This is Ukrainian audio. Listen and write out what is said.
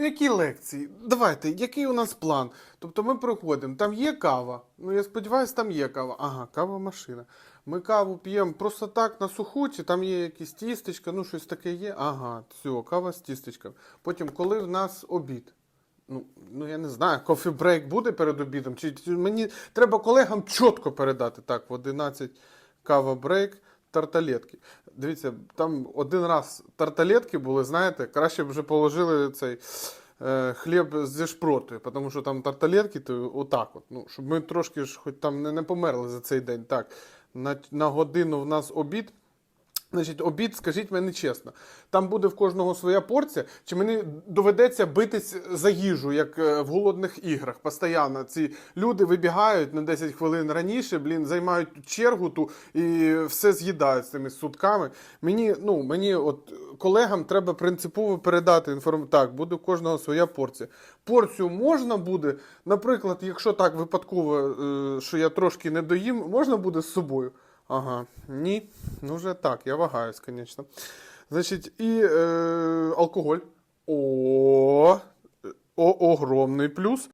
Які лекції? Давайте, який у нас план? Тобто ми приходимо, там є кава. Ну, я сподіваюся, там є кава. Ага, кава машина. Ми каву п'ємо просто так на суху, чи там є якісь тістечка, ну щось таке є. Ага, все, кава з тістечками. Потім, коли в нас обід. Ну, ну я не знаю, кофі-брейк буде перед обідом. Чи мені треба колегам чітко передати так, в 11 кава-брейк, тарталетки. Дивіться, там один раз тарталетки були, знаєте, краще б вже положили цей е, хліб зі шпротою, тому що там тарталетки, то отак от. Ну, щоб ми трошки ж хоч там не, не померли за цей день. Так, на, на годину в нас обід. Значить, обід, скажіть мені чесно, там буде в кожного своя порція, чи мені доведеться битись за їжу, як е, в голодних іграх, постійно. Ці люди вибігають на 10 хвилин раніше, блін, займають чергу ту і все з'їдають з цими сутками. Мені, ну, мені, от колегам треба принципово передати інформацію. Так, буде в кожного своя порція. Порцію можна буде, наприклад, якщо так випадково, е, що я трошки не доїм, можна буде з собою. Ага, ні. Ну вже так, я вагаюсь, звісно. Значить, і е, алкоголь. О, о, огромний плюс.